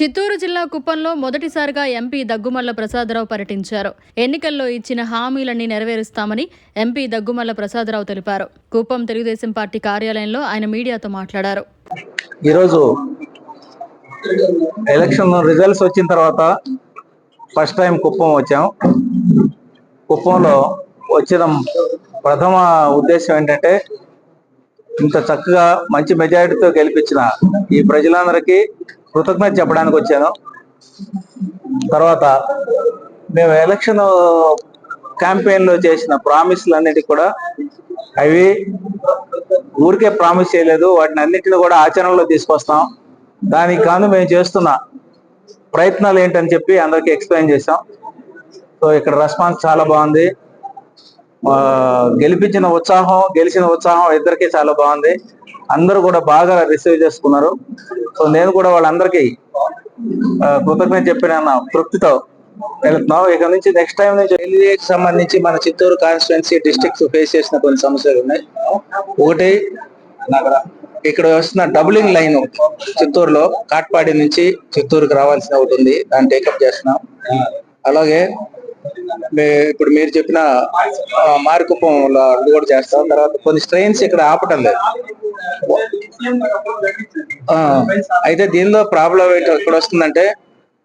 చిత్తూరు జిల్లా కుప్పంలో మొదటిసారిగా ఎంపీ దగ్గుమల్ల ప్రసాదరావు పర్యటించారు. ఎన్నికల్లో ఇచ్చిన హామీలన్నీ నెరవేరుస్తామని ఎంపీ దగ్గుమల్ల ప్రసాదరావు తెలిపారు. కుప్పం తెలుగుదేశం పార్టీ కార్యాలయంలో ఆయన మీడియాతో మాట్లాడారు. ఈరోజు ఎలక్షన్ రిజల్ట్స్ వచ్చిన తర్వాత ఫస్ట్ టైం కుప్పం వచ్చాం. కుప్పంలో వచ్చిన ప్రథమ ఉద్దేశం ఏంటంటే ఇంత చక్కగా మంచి మెజారిటీతో గెలిపించిన ఈ ప్రజలందరికీ కృతజ్ఞత చెప్పడానికి వచ్చాను. తర్వాత మేము ఎలక్షన్ క్యాంపెయిన్లో చేసిన ప్రామిస్లు అన్నిటికీ కూడా అవి ఊరికే ప్రామిస్ చేయలేదు. వాటిని అన్నిటిని కూడా ఆచరణలో తీసుకొస్తాం. దానికి కాను మేము చేస్తున్న ప్రయత్నాలు ఏంటని చెప్పి అందరికీ ఎక్స్ప్లెయిన్ చేసాం సో ఇక్కడ రెస్పాన్స్ చాలా బాగుంది. గెలిపించిన ఉత్సాహం గెలిచిన ఉత్సాహం ఇద్దరికి చాలా బాగుంది. అందరూ కూడా బాగా రిసీవ్ చేసుకున్నారు. సో నేను కూడా వాళ్ళందరికీ కృతజ్ఞత చెప్పిన తృప్తితో వెళ్తున్నావు ఇక నుంచి నెక్స్ట్ టైం నుంచి రైల్వేకి సంబంధించి మన చిత్తూరు కాన్స్టిట్యున్సీ డిస్టిక్స్ ఫేస్ చేసిన కొన్ని సమస్యలు ఉన్నాయి. ఒకటి ఇక్కడ వస్తున్న డబులింగ్ లైన్ చిత్తూరులో కాట్పాడి నుంచి చిత్తూరుకి రావాల్సిన ఒకటి ఉంది. దాన్ని టేకప్ చేస్తున్నాం. అలాగే ఇప్పుడు మీరు చెప్పిన ఆ, మారికుప్పంలో అది కూడా చేస్తాం. తర్వాత కొన్ని స్ట్రెయిన్స్ ఇక్కడ ఆపటం లేదు. అయితే దీనిలో ప్రాబ్లం ఏంటి? ఎక్కడ వస్తుందంటే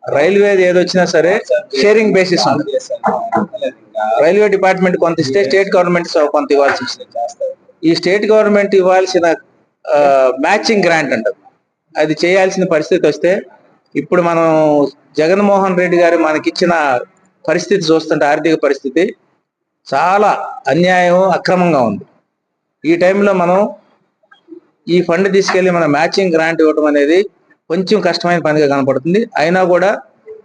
రైల్వే ఏది వచ్చినా సరే షేరింగ్ బేసిస్ ఉంది. రైల్వే డిపార్ట్మెంట్ కొంత ఇస్తే స్టేట్ గవర్నమెంట్ కొంత ఇవ్వాల్సి వస్తుంది. ఈ స్టేట్ గవర్నమెంట్ ఇవ్వాల్సిన మ్యాచింగ్ గ్రాంట్ అంటారు. అది చేయాల్సిన పరిస్థితి వస్తే ఇప్పుడు మనం జగన్మోహన్ రెడ్డి గారు మనకిచ్చిన పరిస్థితి చూస్తుంటే ఆర్థిక పరిస్థితి చాలా అన్యాయం అక్రమంగా ఉంది. ఈ టైంలో మనం ఈ ఫండ్ తీసుకెళ్ళి మన మ్యాచింగ్ గ్రాంట్ ఇవ్వడం అనేది కొంచెం కష్టమైన పనిగా కనపడుతుంది. అయినా కూడా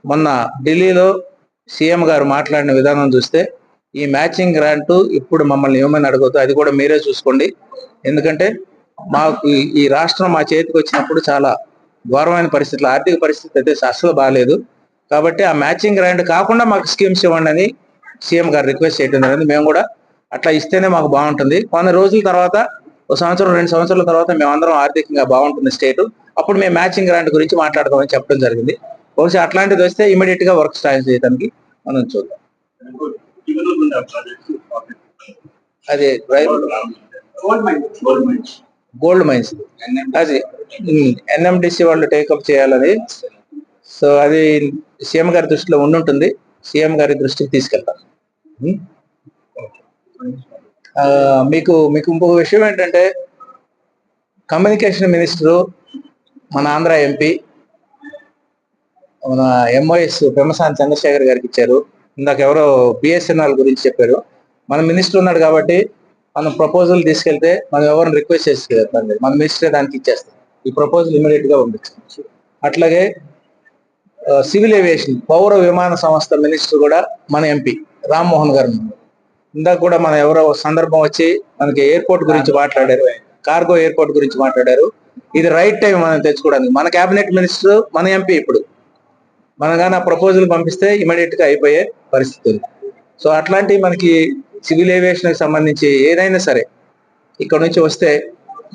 మొన్న ఢిల్లీలో సీఎం గారు మాట్లాడిన విధానం చూస్తే ఈ మ్యాచింగ్ గ్రాంట్ ఇప్పుడు మమ్మల్ని ఇవ్వమని అడగొద్దు అది కూడా మీరే చూసుకోండి. ఎందుకంటే మాకు ఈ- ఈ రాష్ట్రం మా చేతికి వచ్చినప్పుడు చాలా ఘోరమైన పరిస్థితులు ఆర్థిక పరిస్థితి అయితే అసలు బాగాలేదు కాబట్టి ఆ మ్యాచింగ్ గ్రాంట్ కాకుండా మాకు స్కీమ్స్ ఇవ్వండి అని సీఎం గారు రిక్వెస్ట్ చేయడం జరిగింది. మేము కూడా అట్లా ఇస్తేనే మాకు బాగుంటుంది. కొన్ని రోజుల తర్వాత ఒక సంవత్సరం రెండు సంవత్సరాల తర్వాత మేమందరం ఆర్థికంగా బాగుంటుంది స్టేట్. అప్పుడు మేము మ్యాచింగ్ గ్రాంట్ గురించి మాట్లాడదామని చెప్పడం జరిగింది. బహుశా అట్లాంటిది వస్తే ఇమీడియట్గా వర్క్ స్టార్ట్ చేయడానికి మనం చూద్దాం. అది గోల్డ్ మైన్స్. అది ఎన్ఎండిసి వాళ్ళు టేకప్ చేయాలని. సో అది సీఎం గారి దృష్టిలో ఉండుంటుంది. సీఎం గారి దృష్టికి తీసుకెళ్తాం. మీకు మీకు ఇంకొక విషయం ఏంటంటే కమ్యూనికేషన్ మినిస్టరు మన ఆంధ్ర ఎంపీ మన ఎంఓఎస్ పెమ్మసాని చంద్రశేఖర్ గారికి ఇచ్చారు. ఇందాక ఎవరో బిఎస్ఎన్ఎల్ గురించి చెప్పారు. మన మినిస్టర్ ఉన్నాడు కాబట్టి మనం ప్రపోజల్ తీసుకెళ్తే మనం ఎవరిని రిక్వెస్ట్ చేసి మన మినిస్టర్ దానికి ఇచ్చేస్తాం ఈ ప్రపోజల్ ఇమీడియట్గా పంపించవచ్చు అట్లాగే సివిల్ ఏవియేషన్ పౌర విమాన సంస్థ మినిస్టర్ కూడా మన ఎంపీ రామ్మోహన్ గారు ఉన్నారు. ఇందాక కూడా మన ఎవరో సందర్భం వచ్చి మనకి ఎయిర్పోర్ట్ గురించి మాట్లాడారు. కార్గో ఎయిర్పోర్ట్ గురించి మాట్లాడారు. ఇది రైట్ టైం మనం తెచ్చుకోవడానికి. మన కేబినెట్ మినిస్టర్ మన ఎంపీ ఇప్పుడు. మన కానీ ఆ ప్రపోజల్ పంపిస్తే ఇమీడియట్గా అయిపోయే పరిస్థితి సో అట్లాంటి మనకి సివిల్ ఏవియేషన్కి సంబంధించి ఏదైనా సరే ఇక్కడ నుంచి వస్తే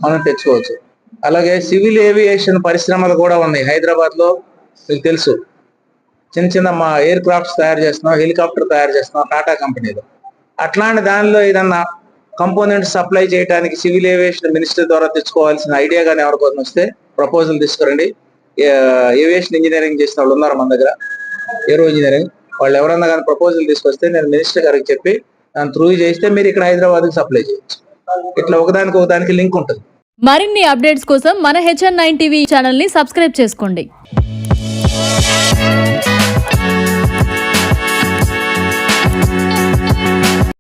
మనం తెచ్చుకోవచ్చు. అలాగే సివిల్ ఏవియేషన్ పరిశ్రమలు కూడా ఉన్నాయి. హైదరాబాద్లో మీకు తెలుసు. చిన్న చిన్న మా ఎయిర్ క్రాఫ్ట్స్ తయారు చేస్తున్నాం హెలికాప్టర్ తయారు చేస్తున్నాం టాటా కంపెనీలో అట్లాంటి దానిలో ఏదన్నా కంపోనెంట్ సప్లై చేయడానికి సివిల్ ఏవియేషన్ మినిస్టర్ ద్వారా తెచ్చుకోవాల్సిన ఐడియా కానీ ఎవరికోసం వస్తే ప్రపోజల్ తీసుకురండి. ఏవియేషన్ ఇంజనీరింగ్ చేసిన వాళ్ళు ఉన్నారు మన దగ్గర? ఏరో ఇంజనీరింగ్ వాళ్ళు ఎవరన్నా కానీ ప్రపోజల్ తీసుకొస్తే నేను మినిస్టర్ గారికి చెప్పి దాన్ని త్రూ చేస్తే మీరు ఇక్కడ హైదరాబాద్కి సప్లై చేయొచ్చు. ఇట్లా ఒకదానికి ఒకదానికి లింక్ ఉంటుంది. మరిన్ని అప్డేట్స్ కోసం మన హెచ్ఎన్ నైన్ టీవీ ఛానల్ని సబ్స్క్రైబ్ చేసుకోండి.